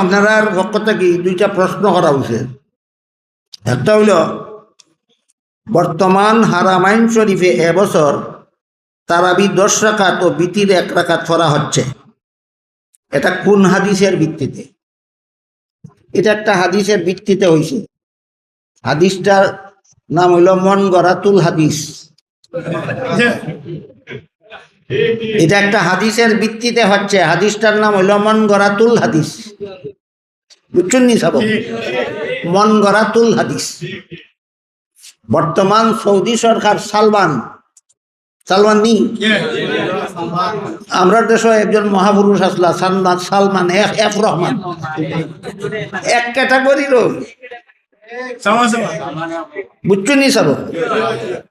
আপনারা পক্ষ থেকে দুইটা প্রশ্ন করা হয়েছে একটা হইল, বর্তমান হারামাইন শরীফে এবছর তারাবি দশ রাখাত ও বিতির এক রাকাত করা হচ্ছে। এটা কোন হাদিসের ভিত্তিতে? এটা একটা হাদিসের ভিত্তিতে হয়েছে হাদিসটার নাম হইল মন গড়াতুল হাদিস। এটা একটা হাদিসের ভিত্তিতে হচ্ছে। হাদিসটার নাম হইল মন গড়াতুল হাদিস। বুঝছেন নি সব? মন গড়াতুল হাদিস। বর্তমান সৌদি সরকার সালমান। সালমান নি? আমরা দেশে একজন মহাপুরুষ আসলা, সালমান সালমান এফ রহমান। এক ক্যাটাগরির বুঝছেন সব?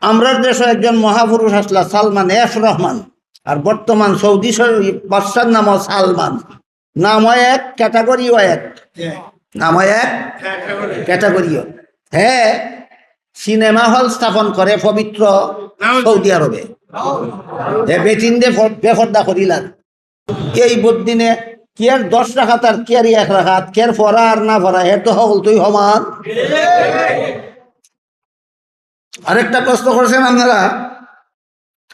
আমরা দেশে একজন মহাপুরুষ আসলা, সালমান এফ রহমান। আর বর্তমান সৌদি বাদশার নাম সালমান। নাম হয় এক ক্যাটাগরিও এক। নাম হয় এক ক্যাটাগরিও হ্যাঁ। সিনেমা হল স্থাপন করে পবিত্র সৌদি আরবে। এ বেটিন দে বেফর্দা করিলাম। এই বদিনে কি আর দশ রাখাত আর কি আর এক রাখাত? কে আর ফরা আর না ফরা এর তো হল তুই সমান। আরেকটা প্রশ্ন করেছেন আপনারা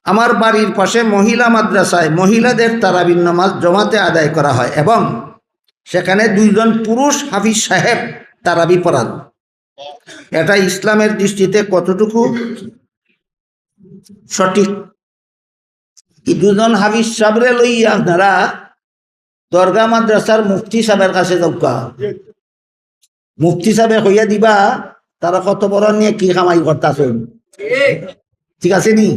আমার বাড়ির পাশে মহিলা মাদ্রাসায় মহিলাদের তারাবিন নামাজ জমাতে আদায় করা হয় এবং সেখানে দুইজন পুরুষ হাফিজ সাহেব তারাবি পড়ান। এটা ইসলামের দৃষ্টিতে কতটুকু সঠিক? দুজন হাফিজ সাবরে লইয়া আপনারা দরগা মাদ্রাসার মুফতি সাহেবের কাছে যাওকা মুফতি সাহেবে হইয়া দিবা, তারা কত বড় নিয়ে কি কামাই করতেছেন? ঠিক আছে নি?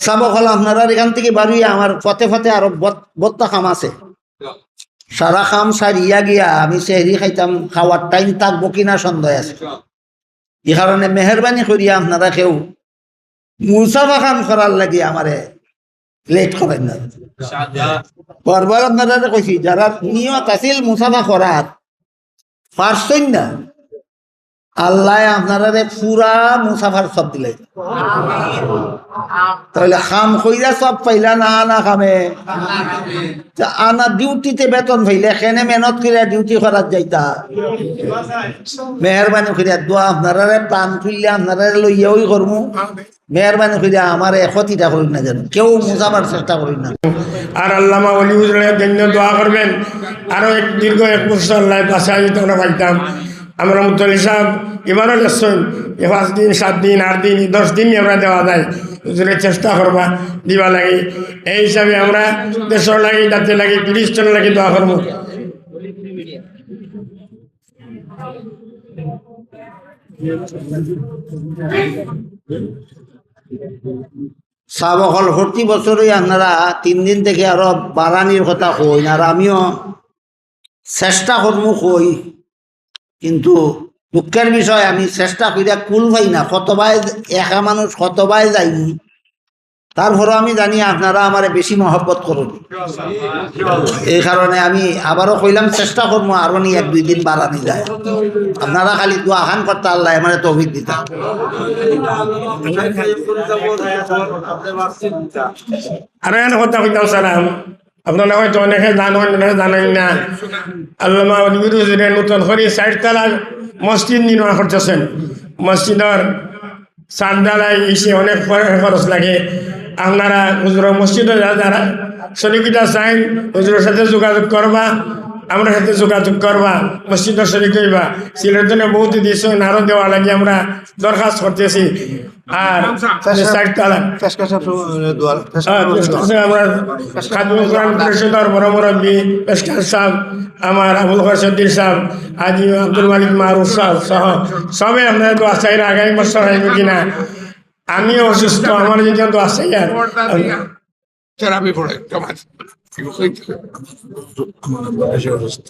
চাবক হল আপনারা এখান থেকে বাড়িয়ে আমার পথে পথে আরও বত- বত্তা খাম আছে। সারা খাম সারিয়া গিয়া আমি সেহরি খাইতাম খাওয়ার টাইম থাকব কিনা সন্দেহ আছে। এই কারণে মেহরবানি করিয়া আপনারা কেউ মুসাফা খান করার লাগি আমারে লেট করেন না বারবার আপনারা কইছি যারা নিয়ত আছিল মুসাফা করার পারছেন না? আল্লাহ আপনারা পুরা মুসাফার সব দিলে। তাহলে খাম কইরা সব পাইলা না আনা খামে? আনা ডিউটিতে বেতন পাইলে কেনে মেহনত করিয়া ডিউটি করার যাইতা। মেহরবানি করিয়া দোয়া আপনারা প্রাণ খুললে আপনারা লইয়া ওই করমু। মেহরবানি করিয়া আমার ক্ষতিটা করি না যেন কেউ মুসাফার চেষ্টা করি না। আর আল্লামা অলিউজের জন্য দোয়া করবেন। আরও এক দীর্ঘ এক বছর আল্লাহ বাসায় আমরা পাইতাম আমরা মুতলি সাহেব, এবারও লেসন এ পাঁচ দিন, সাত দিন, আট দিন, দশ দিন আমরা দেওয়া যায়। হুজুরের চেষ্টা করবা, দিবা লাগে। এই হিসাবে আমরা দেশের লাগে জাতির লাগে জন লাগে দোয়া করব। সাবকল প্রতি বছরই আপনারা তিন দিন থেকে আরও বাড়ানির কথা কই আর আমিও চেষ্টা করমু কই কিন্তু দুঃখের বিষয় আমি চেষ্টা করিয়া কুল ভাই না কতবাই একা মানুষ কতবাই যাইনি। তারপরও আমি জানি আপনারা আমারে বেশি মহব্বত করুন। এই কারণে আমি আবারও কইলাম চেষ্টা করব আরও নি এক দুই দিন বাড়ানি যায়। আপনারা খালি দোয়া খান করতে আল্লাহ মানে তৌফিক দিতা। আরও কথা কইতাম আপনারা হয়তো অনেকে জানেন অনেকে জানেন না আল্লামা অলিউদ হুজুরের নতুন করে ষাট তালার মসজিদ নির্মাণ করতেছেন মসজিদের চারদালাই এসে অনেক খরচ লাগে। আপনারা হুজুর মসজিদে যারা শরিকিটা চাইন হুজুরের সাথে যোগাযোগ করবা আমরা সাথে যোগাযোগ করবা মসজিদের শরিক হইবা সিলের জন্য বহুত দিয়েছেন আরও দেওয়া লাগে আমরা দরখাস্ত করতেছি। আর আমরা খাদুল কোরআন পরিষদের বড় মুরব্বী পেশকার সাহেব আমার আবুল হরসদ্দিন সাহেব আজি আব্দুল মালিক মারুফ সাহেব সহ সবে আপনার দোয়া চাই আগামী বছর হইব কিনা। আমিও অসুস্থ আমার যদি দোয়া চাই আর। Fico com a gente.